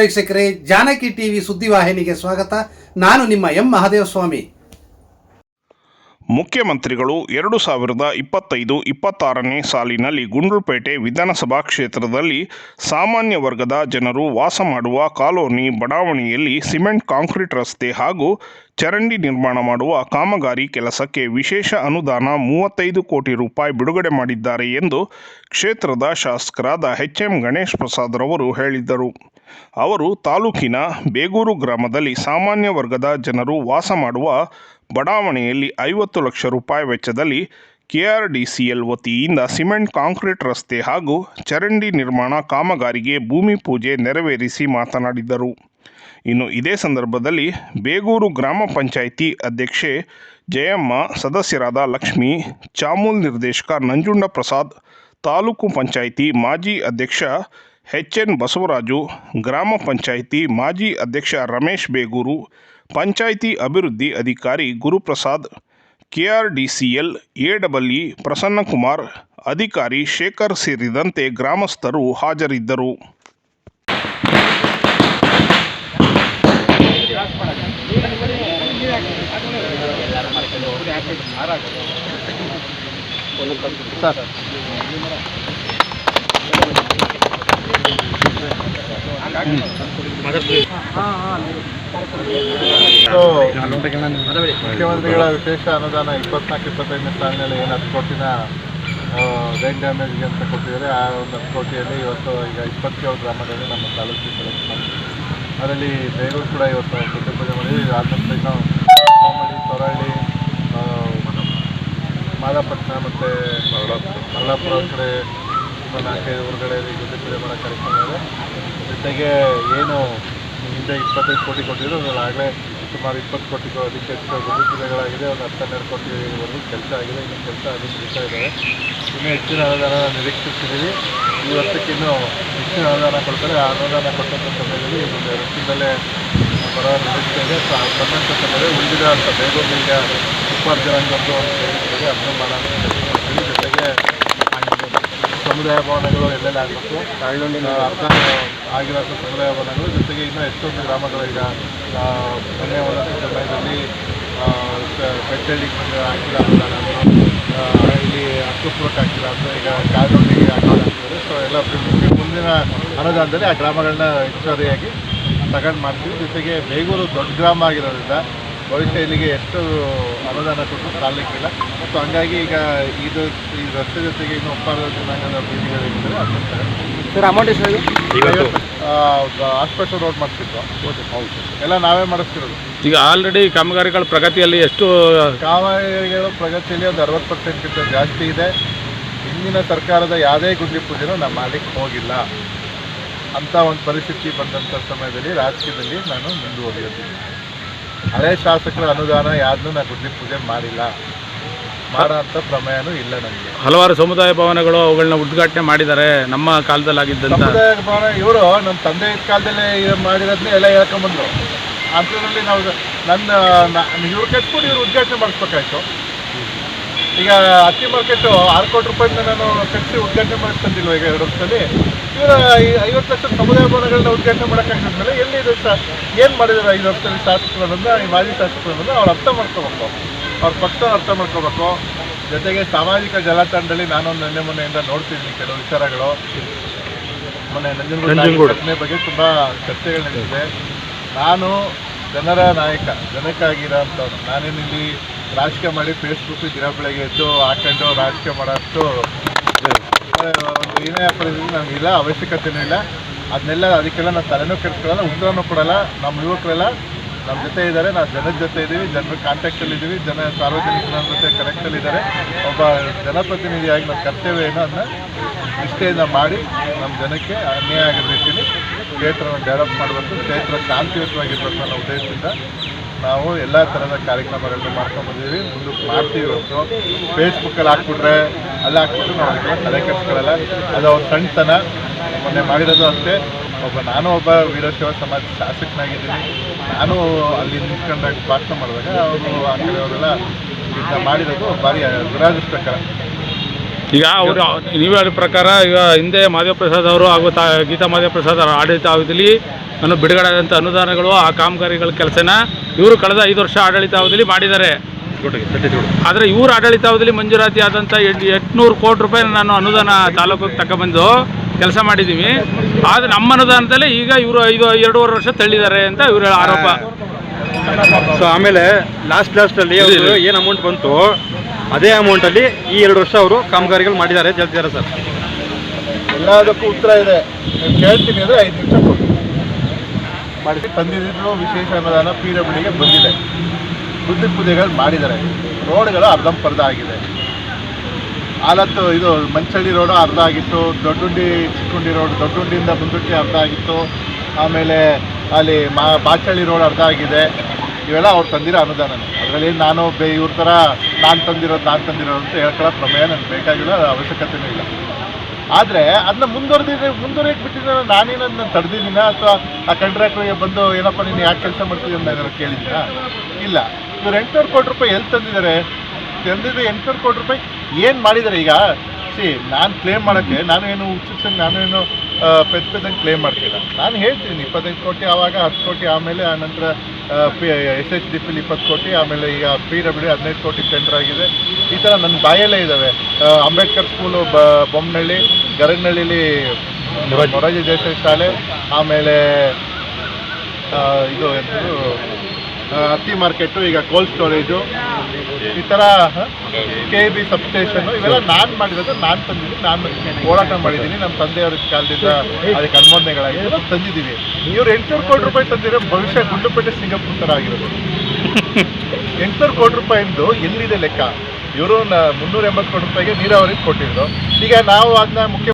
ವೀಕ್ಷಕರೇ, ಜಾನಕಿ ಟಿವಿ ಸುದ್ದಿವಾಹಿನಿಗೆ ಸ್ವಾಗತ. ನಾನು ನಿಮ್ಮ ಎಂ ಮಹಾದೇವಸ್ವಾಮಿ. ಮುಖ್ಯಮಂತ್ರಿಗಳು ಎರಡು ಸಾವಿರದ ಇಪ್ಪತ್ತೈದು ಇಪ್ಪತ್ತಾರನೇ ಸಾಲಿನಲ್ಲಿ ಗುಂಡ್ಲುಪೇಟೆ ವಿಧಾನಸಭಾ ಕ್ಷೇತ್ರದಲ್ಲಿ ಸಾಮಾನ್ಯ ವರ್ಗದ ಜನರು ವಾಸ ಮಾಡುವ ಕಾಲೋನಿ ಬಡಾವಣೆಯಲ್ಲಿ ಸಿಮೆಂಟ್ ಕಾಂಕ್ರೀಟ್ ರಸ್ತೆ ಹಾಗೂ ಚರಂಡಿ ನಿರ್ಮಾಣ ಮಾಡುವ ಕಾಮಗಾರಿ ಕೆಲಸಕ್ಕೆ ವಿಶೇಷ ಅನುದಾನ ಮೂವತ್ತೈದು ಕೋಟಿ ರೂಪಾಯಿ ಬಿಡುಗಡೆ ಮಾಡಿದ್ದಾರೆ ಎಂದು ಕ್ಷೇತ್ರದ ಶಾಸಕರಾದ ಎಚ್ ಎಂ ಗಣೇಶ್ ಪ್ರಸಾದ್ರವರು ಹೇಳಿದ್ದರು. ಅವರು ತಾಲೂಕಿನ ಬೇಗೂರು ಗ್ರಾಮದಲ್ಲಿ ಸಾಮಾನ್ಯ ವರ್ಗದ ಜನರು ವಾಸ ಮಾಡುವ ಬಡಾವಣೆಯಲ್ಲಿ ಐವತ್ತು ಲಕ್ಷ ರೂಪಾಯಿ ವೆಚ್ಚದಲ್ಲಿ ಕೆಆರ್ಡಿಸಿಎಲ್ ವತಿಯಿಂದ ಸಿಮೆಂಟ್ ಕಾಂಕ್ರೀಟ್ ರಸ್ತೆ ಹಾಗೂ ಚರಂಡಿ ನಿರ್ಮಾಣ ಕಾಮಗಾರಿಗೆ ಭೂಮಿ ಪೂಜೆ ನೆರವೇರಿಸಿ ಮಾತನಾಡಿದರು. ಇನ್ನು ಇದೇ ಸಂದರ್ಭದಲ್ಲಿ ಬೇಗೂರು ಗ್ರಾಮ ಪಂಚಾಯಿತಿ ಅಧ್ಯಕ್ಷೆ ಜಯಮ್ಮ, ಸದಸ್ಯರಾದ ಲಕ್ಷ್ಮಿ, ಚಾಮೂಲ್ ನಿರ್ದೇಶಕ ನಂಜುಂಡ ಪ್ರಸಾದ್ ತಾಲೂಕು ಪಂಚಾಯಿತಿ ಮಾಜಿ ಅಧ್ಯಕ್ಷ ಎಚ್ ಎನ್ ಬಸವರಾಜು, ಗ್ರಾಮ ಪಂಚಾಯಿತಿ ಮಾಜಿ ಅಧ್ಯಕ್ಷ ರಮೇಶ್ ಬೇಗೂರು, ಪಂಚಾಯಿತಿ ಅಭಿವೃದ್ಧಿ ಅಧಿಕಾರಿ ಗುರುಪ್ರಸಾದ್, ಕೆಆರ್ಡಿಸಿಎಲ್ ಇ ಪ್ರಸನ್ನಕುಮಾರ್, ಅಧಿಕಾರಿ ಶೇಖರ್ ಸೇರಿದಂತೆ ಗ್ರಾಮಸ್ಥರು ಹಾಜರಿದ್ದರು ಸೊ, ಮುಖ್ಯಮಂತ್ರಿಗಳ ವಿಶೇಷ ಅನುದಾನ ಇಪ್ಪತ್ನಾಲ್ಕು ಇಪ್ಪತ್ತೈದನೇ ಸಾಲಿನಲ್ಲಿ ಏನು ಹತ್ತು ಕೋಟಿನ ರೈನ್ ಡ್ಯಾಮೇಜ್ಗೆ ಅಂತ ಕೊಟ್ಟಿದ್ದಾರೆ. ಆ ಒಂದು ಹತ್ತು ಕೋಟಿಯಲ್ಲಿ ಇವತ್ತು ಈಗ ಇಪ್ಪತ್ತೇಳು ಗ್ರಾಮಗಳಲ್ಲಿ ನಮ್ಮ ತಾಲೂಕಿಗೆ ಸೆಲೆಕ್ಟ್ ಮಾಡಿದ್ದೀವಿ ಅದರಲ್ಲಿ ಬೇಗೂರು ಕೂಡ ಇವತ್ತು ಪೂಜೆ ಪೂಜೆ ಮಾಡಿ ಆದ ನಂತರ ಇನ್ನು ಕೋಮಡಿ ತೊರಹಳ್ಳಿ ಆ, ಮಾದಾಪಟ್ಟಣ ಮತ್ತು ಮಲ್ಲಾಪುರ ಕಡೆ ನಾಲ್ಕೈದು ಊರುಗಳಲ್ಲಿ ಗುಡ್ಡೆ ಪೂಜೆ ಮಾಡೋ ಕಾರ್ಯಕ್ರಮ ಇದೆ. ಜೊತೆಗೆ ಏನು ಹಿಂದೆ ಇಪ್ಪತ್ತೈದು ಕೋಟಿ ಕೊಟ್ಟಿದ್ರು ಆಗಲೇ ಸುಮಾರು ಇಪ್ಪತ್ತು ಕೋಟಿ ಅದಕ್ಕೆ ಗುಡ್ಡೆ ಒಂದು ಹತ್ತು ಹನ್ನೆರಡು ಕೋಟಿವರೆಗೂ ಕೆಲಸ ಆಗಿದೆ ಇನ್ನು ಕೆಲಸ ಅದು ನಡೀತಾ ಇದ್ದಾವೆ ಇನ್ನೂ ಹೆಚ್ಚಿನ ಅನುದಾನ ನಿರೀಕ್ಷಿಸಿದ್ದೀವಿ ಈ ವರ್ಷಕ್ಕಿನ್ನೂ ಹೆಚ್ಚಿನ ಅನುದಾನ ಕೊಡ್ತಾರೆ. ಆ ಅನುದಾನ ಕೊಟ್ಟಂಥ ಸಮಯದಲ್ಲಿ ಒಂದು ಎರಡು ತಿಂಗಳಲ್ಲೇ ಬರೋ ನಿರೀಕ್ಷೆ ಇದೆ. ಸೊ ಬಂದಂಥ ಸಮಯದಲ್ಲಿ ಉಳಿದಿರೋ ಅಂತ ಬೇಗ ಉಪಾರ್ಜನಾಂಗದ್ದು ಅಂತ ಹೇಳಿರ್ತದೆ ಅದನ್ನು ಮಾಡೋಣ ಅಂತ ಕೆಲಸ ಮಾಡ್ತೀವಿ ಜೊತೆಗೆ ಸಮುದಾಯ ಭವನಗಳು ಎಲ್ಲೆಲ್ಲ ಆಗಬೇಕು. ಅರ್ಧ ಆಗಿರೋಂಥ ಸಮುದಾಯ ಭವನಗಳು ಜೊತೆಗೆ ಇನ್ನೂ ಎಷ್ಟೊಂದು ಗ್ರಾಮಗಳು ಈಗ ಮೊನ್ನೆ ಒಂದೊಂದು ಸಮಯದಲ್ಲಿ ಬೆಟ್ಟಳ್ಳಿ ಆ, ಇಲ್ಲಿ ಅಕ್ಕಪುರಕ್ಕೆ ಆಗ್ತಿಲ್ಲ ಅಂತ ಈಗ ಕಾಲೋನಿಗೆ ಹಾಕಿಲ್ಲ ಅಂತಿದ್ದಾರೆ ಸೊ ಎಲ್ಲ ಮುಂದಿನ ಅನುದಾನದಲ್ಲಿ ಆ ಗ್ರಾಮಗಳನ್ನ ಹೆಚ್ಚುವರಿಯಾಗಿ ತಗೊಂಡು ಮಾಡ್ತೀವಿ. ಜೊತೆಗೆ ಬೇಗೂರು ದೊಡ್ಡ ಗ್ರಾಮ ಆಗಿರೋದ್ರಿಂದ ಭವಿಷ್ಯ ಇಲ್ಲಿಗೆ ಎಷ್ಟು ಅನುದಾನ ಕೊಟ್ಟು ಸಾಲಕ್ಕಿಲ್ಲ ಸೊ ಹಂಗಾಗಿ ಈಗ ಇದು ಈ ರಸ್ತೆ ಜೊತೆಗೆ ಇನ್ನು ಒಪ್ಪಾರದ ಜನಾಂಗದ ಬೀದಿಗಳಿದ್ದಾರೆ ಅದನ್ನು ಸರ್ ಅಮೌಂಟ್ ಎಷ್ಟು ಹಾಸ್ಪಿಟಲ್ ರೋಡ್ ಮಾಡ್ತಿದ್ವು ಎಲ್ಲ ನಾವೇ ಮಾಡಿಸ್ತಿರೋದು. ಈಗ ಆಲ್ರೆಡಿ ಕಾಮಗಾರಿಗಳ ಪ್ರಗತಿಯಲ್ಲಿ ಎಷ್ಟು ಕಾಮಗಾರಿಗಳ ಪ್ರಗತಿಯಲ್ಲಿ ಒಂದು ಅರವತ್ತು ಪರ್ಸೆಂಟ್ಗಿಂತ ಜಾಸ್ತಿ ಇದೆ. ಹಿಂದಿನ ಸರ್ಕಾರದ ಯಾವುದೇ ಗುಂಡಿ ಪೂಜೆನೂ ನಮ್ಮ ಮಾಡಲಿಕ್ಕೆ ಹೋಗಿಲ್ಲ. ಅಂತ ಒಂದು ಪರಿಸ್ಥಿತಿ ಬಂದಂಥ ಸಮಯದಲ್ಲಿ ರಾಜಕೀಯದಲ್ಲಿ ನಾನು ಮುಂದುವರಿಯೋದಿಲ್ಲ. ಹಳೆ ಶಾಸಕರ ಅನುದಾನ ಯಾರನ್ನೂ ನಾನು ಗುಂಡಿ ಪೂಜೆ ಮಾಡಿಲ್ಲ. ಮಾಡೋ ಅಂಥ ಪ್ರಮೇಯನೂ ಇಲ್ಲ ನನಗೆ ಹಲವಾರು ಸಮುದಾಯ ಭವನಗಳು ಅವುಗಳನ್ನ ಉದ್ಘಾಟನೆ ಮಾಡಿದ್ದಾರೆ. ನಮ್ಮ ಸಮುದಾಯ ಭವನ ಇವರು ನಮ್ಮ ತಂದೆ ಕಾಲದಲ್ಲಿ ಮಾಡಿರೋದನ್ನ ಎಲ್ಲ ಹೇಳ್ಕೊಂಬಂದ್ರು ಅಂಥದ್ರಲ್ಲಿ ನಾವು ನನ್ನ ಇವ್ರು ಕಟ್ಬಿಟ್ಟು ಇವ್ರು ಉದ್ಘಾಟನೆ ಮಾಡಿಸ್ಬೇಕಾಯ್ತು. ಈಗ ಹತ್ತಿ ಮಾರ್ಕೆಟು ಆರು ಕೋಟಿ ರೂಪಾಯಿಂದ ನಾನು ಕಟ್ಟಿ ಉದ್ಘಾಟನೆ ಮಾಡಿಸ್ತಂದಿಲ್ವ ಈಗ ಎರಡು ವರ್ಷದಲ್ಲಿ. ಇವರ ಐವತ್ತು ಲಕ್ಷ ಸಮುದಾಯ ಭವನಗಳನ್ನ ಉದ್ಘಾಟನೆ ಮಾಡೋಕ್ಕಾಗಿದ್ಮೇಲೆ ಎಲ್ಲಿ ಇದು ಏನು ಮಾಡಿದ್ರು ಐದು ವರ್ಷದಲ್ಲಿ ಶಾಸಕರನ್ನ ಈ ಮಾಜಿ ಶಾಸಕರನ್ನ ಅವ್ರು ಅರ್ಥ ಮಾಡ್ಕೋಬೇಕು. ಅವ್ರ ಪಕ್ಷ ಅರ್ಥ ಮಾಡ್ಕೋಬೇಕು. ಜೊತೆಗೆ ಸಾಮಾಜಿಕ ಜಾಲತಾಣದಲ್ಲಿ ನಾನು ನಿನ್ನೆ ಮೊನ್ನೆಯಿಂದ ನೋಡ್ತಿದ್ದೀನಿ ಕೆಲವು ವಿಚಾರಗಳು. ಮೊನ್ನೆ ನಂಜನಗೂಡು ಘಟನೆ ಬಗ್ಗೆ ತುಂಬ ಚರ್ಚೆಗಳು ನಡೆದಿದೆ. ನಾನು ಜನರ ನಾಯಕ ಜನಕ್ಕಾಗಿರೋ ಅಂಥವ್ರು ನಾನೇನು ಇಲ್ಲಿ ರಾಜಕೀಯ ಮಾಡಿ ಫೇಸ್ಬುಕ್ ದಿನ ಬೆಳಗ್ಗೆ ಎದ್ದು ಹಾಕೊಂಡು ರಾಜಕೀಯ ಮಾಡೋಷ್ಟು ಒಂದು ಏನೇ ಪರಿಸ್ಥಿತಿ ನಮಗಿಲ್ಲ ಅವಶ್ಯಕತೆನೂ ಇಲ್ಲ. ಅದನ್ನೆಲ್ಲ ಅದಕ್ಕೆಲ್ಲ ನಾನು ತಲೆನೂ ಕೆಡಿಸ್ಕೊಳ್ಳಲ್ಲ ಉತ್ತರನೂ ಕೊಡಲ್ಲ ನಮ್ಮ ಯುವಕರೆಲ್ಲ ನಮ್ಮ ಜೊತೆ ಇದ್ದಾರೆ ನಾವು ಜನದ ಜೊತೆ ಇದ್ದೀವಿ ಜನರ ಕಾಂಟ್ಯಾಕ್ಟಲ್ಲಿ ಇದ್ದೀವಿ ಜನ ಸಾರ್ವಜನಿಕರ ಜೊತೆ ಕನೆಕ್ಟಲ್ಲಿ ಇದ್ದಾರೆ. ಒಬ್ಬ ಜನಪ್ರತಿನಿಧಿಯಾಗಿ ನಮ್ಮ ಕರ್ತವ್ಯ ಏನೋ ಅದನ್ನ ನಿಷ್ಠೆಯಿಂದ ಮಾಡಿ ನಮ್ಮ ಜನಕ್ಕೆ ಅನ್ಯಾಯ ಆಗದ ರೀತಿಯಲ್ಲಿ ಕ್ಷೇತ್ರವನ್ನು ಡೆವಲಪ್ ಮಾಡಬೇಕು ಕ್ಷೇತ್ರ ಶಾಂತಿಯುತವಾಗಿರ್ಬೇಕು ಅನ್ನೋ ಉದ್ದೇಶದಿಂದ ನಾವು ಎಲ್ಲ ಥರದ ಕಾರ್ಯಕ್ರಮಗಳನ್ನು ಮಾಡ್ಕೊಂಡು ಮುಂದೆ ಮಾಡ್ತೀವಿ ಇವತ್ತು ಫೇಸ್ಬುಕ್ಕಲ್ಲಿ ಹಾಕ್ಬಿಟ್ರೆ ಅಲ್ಲಿ ಹಾಕ್ಬಿಟ್ರೆ ನಾವು ಅದಕ್ಕೆಲ್ಲ ತಲೆ ಕೆಡಿಸ್ಕೊಳ್ಳಲ್ಲ ಅದು ಅವ್ರ ಸಣ್ಣತನ ಮೊನ್ನೆ ಮಾಡಿರೋದು ಅಷ್ಟೇ. ಒಬ್ಬ ನಾನು ಒಬ್ಬ ವೀರಶೈವ ಸಮಾಜ ಶಾಸಕನಾಗಿದ್ದೀನಿ. ನಾನು ಅಲ್ಲಿ ನಿಂತ್ಕೊಂಡಾಗ ಭಾಷಣ ಮಾಡಿದಾಗ ಅವರು ಆ ಕಡೆಯವರೆಲ್ಲ ಇದನ್ನ ಮಾಡಿರೋದು ಭಾರಿ ದುರಾದೃಷ್ಟಕರ. ಈಗ ಅವರು ನೀವು ಹೇಳೋ ಪ್ರಕಾರ ಈಗ ಹಿಂದೆ ಮಾದೇವ ಪ್ರಸಾದ್ ಅವರು ಹಾಗೂ ತಾ ಗೀತಾ ಮಾದೇವ ಪ್ರಸಾದ್ ಅವರ ಆಡಳಿತ ಅವಧಿಯಲ್ಲಿ ನಾನು ಬಿಡುಗಡೆ ಆದಂಥ ಅನುದಾನಗಳು, ಆ ಕಾಮಗಾರಿಗಳ ಕೆಲಸನ ಇವರು ಕಳೆದ ಐದು ವರ್ಷ ಆಡಳಿತ ಅವಧಿಯಲ್ಲಿ ಮಾಡಿದ್ದಾರೆ. ಆದರೆ ಇವ್ರ ಆಡಳಿತಾವಧಿಯಲ್ಲಿ ಮಂಜೂರಾತಿ ಆದಂಥ ಎಂಟು, ಎಂಟುನೂರು ಕೋಟಿ ರೂಪಾಯಿ ನಾನು ಅನುದಾನ ತಾಲೂಕಿಗೆ ತಗೊಬಂದು ಕೆಲಸ ಮಾಡಿದ್ದೀವಿ ಆದರೆ ನಮ್ಮ ಅನುದಾನದಲ್ಲಿ ಈಗ ಇವರು ಐದು ಎರಡೂವರೆ ವರ್ಷ ತಳ್ಳಿದ್ದಾರೆ ಅಂತ ಇವರ ಆರೋಪ. ಸೊ ಆಮೇಲೆ ಲಾಸ್ಟ್ ಲಾಸ್ಟಲ್ಲಿ ಇದೆ. ಏನು ಅಮೌಂಟ್ ಬಂತು ಅದೇ ಅಮೌಂಟ್ ಅಲ್ಲಿ ಈ ಎರಡು ವರ್ಷ ಅವರು ಕಾಮಗಾರಿಗಳು ಮಾಡಿದ್ದಾರೆ ಹೇಳ್ತಿದ್ದಾರೆ ಸರ್. ಎಲ್ಲದಕ್ಕೂ ಉತ್ತರ ಇದೆ. ಕೇಳ್ತೀನಿ ಅಂದರೆ ಐದು ನಿಮಿಷ ಕೊಡಿ. ಮಾಡಿ ತಂದಿದ್ದು ವಿಶೇಷ ಅನುದಾನ ಪಿ ಡಬ್ಲ್ಯೂಗೆ ಬಂದಿದೆ. ಬುದ್ಧಿ ಪೂಜೆಗಳು ಮಾಡಿದ್ದಾರೆ. ರೋಡ್ಗಳು ಅರ್ಧಂಪರ್ಧ ಆಗಿದೆ. ಆಲತ್ತು ಇದು ಮಂಚಳ್ಳಿ ರೋಡು ಅರ್ಧ ಆಗಿತ್ತು, ದೊಡ್ಡುಂಡಿ, ಚಿಕ್ಕುಂಡಿ ರೋಡ್, ದೊಡ್ಡುಂಡಿಯಿಂದ ಮುಂದುಟ್ಟಿ ಅರ್ಧ ಆಗಿತ್ತು. ಆಮೇಲೆ ಅಲ್ಲಿ ಮಾ, ಬಾಚಳ್ಳಿ ರೋಡ್ ಅರ್ಧ ಆಗಿದೆ. ಇವೆಲ್ಲ ಅವ್ರು ತಂದಿರೋ ಅನುದಾನನೇ ಅದರಲ್ಲಿ ನಾನು ಬೇ, ಇವ್ರ ಥರ ನಾನು ತಂದಿರೋದು ನಾನು ತಂದಿರೋದು ಅಂತ ಹೇಳ್ಕೊಳ್ಳೋ ಪ್ರಮೇಯ ನನಗೆ ಬೇಕಾಗಿಲ್ಲ ಅವಶ್ಯಕತೆಯೂ ಇಲ್ಲ. ಆದರೆ ಅದನ್ನ ಮುಂದುವರೆದಿದ್ರೆ, ಮುಂದುವರಿಯಕ್ಕೆ ಬಿಟ್ಟಿದ್ರೆ ನಾನೇನನ್ನ ತಡೆದಿದ್ದೀನ? ಅಥವಾ ಆ ಕಾಂಟ್ರಾಕ್ಟ್ರಿಗೆ ಬಂದು ಏನಪ್ಪ ನೀನು ಯಾಕೆ ಕೆಲಸ ಮಾಡ್ತೀನಿ ಅಂತ ಕೇಳಿದ್ದೀನಾ ಇಲ್ಲ. ಇವ್ರು ಎಂಟುನೂರು ಕೋಟಿ ರೂಪಾಯಿ ಎಲ್ಲಿ ತಂದಿದ್ದಾರೆ? ತಂದಿದ್ದು ಎಂಟುನೂರು ಕೋಟಿ ರೂಪಾಯಿ ಏನು ಮಾಡಿದ್ದಾರೆ ಈಗ? ಸಿ ನಾನು ಕ್ಲೇಮ್ ಮಾಡೋಕ್ಕೆ ನಾನು ಏನು ಉಚಿತ ನಾನು ಏನು ಆ, ಪೆದ್ದ ಪೆದ್ದಂಗೆ ಕ್ಲೇಮ್ ಮಾಡ್ತಿಲ್ಲ. ನಾನು ಹೇಳ್ತೀನಿ ಇಪ್ಪತ್ತೈದು ಕೋಟಿ ಆವಾಗ ಹತ್ತು ಕೋಟಿ ಆಮೇಲೆ ಆನಂತರ ಪಿ ಎಸ್ ಎಚ್ ಡಿ ಪಿಲಿ ಇಪ್ಪತ್ತು ಕೋಟಿ ಆಮೇಲೆ ಈಗ ಪಿ ಡಬ್ಲ್ಯೂ ಹದಿನೈದು ಕೋಟಿ ಟೆಂಡರ್ ಆಗಿದೆ. ಈ ಥರ ನನ್ನ ಬಾಯಲ್ಲೇ ಇದ್ದಾವೆ ಅಂಬೇಡ್ಕರ್ ಸ್ಕೂಲು ಬ ಬೊಮ್ಮನಹಳ್ಳಿ ಗರಗನಹಳ್ಳಿಲಿ ಮೊರಾಜಿ ದೇಸಾಯಿ ಶಾಲೆ ಆಮೇಲೆ ಇದು ಹತ್ತಿ ಮಾರ್ಕೆಟು ಈಗ ಕೋಲ್ಡ್ ಸ್ಟೋರೇಜು ಈ ಥರ ಕೆ ಬಿ ಸಬ್ಸ್ಟೇಷನ್ ಇವೆಲ್ಲ ನಾನ್ ಮಾಡಿರೋದು, ನಾನ್ ತಂದಿದ್ದೀನಿ ನಾನು ಹೋರಾಟ ಮಾಡಿದ್ದೀನಿ. ನಮ್ಮ ತಂದೆಯವ್ರ ಕಾಲದಿಂದ ಅದಕ್ಕೆ ಅನುಮೋದನೆಗಳಾಗಿದೆ ತಂದಿದ್ದೀವಿ. ಇವ್ರು ಎಂಟುನೂರು ಕೋಟಿ ರೂಪಾಯಿ ತಂದಿದ್ರೆ ಭವಿಷ್ಯ ಗುಂಡುಪೇಟೆ ಸಿಂಗಾಪುರ ಥರ ಆಗಿರೋದು. ಎಂಟುನೂರು ಕೋಟಿ ರೂಪಾಯಿಂದು ಎಲ್ಲಿದೆ ಲೆಕ್ಕ? ಇವರು ಮುನ್ನೂರ ಎಂಬತ್ತು ಕೋಟಿ ರೂಪಾಯಿಗೆ ನೀರಾವರಿ ಕೊಟ್ಟಿದ್ರು ಈಗ ನಾವು ಅದನ್ನ ಮುಖ್ಯ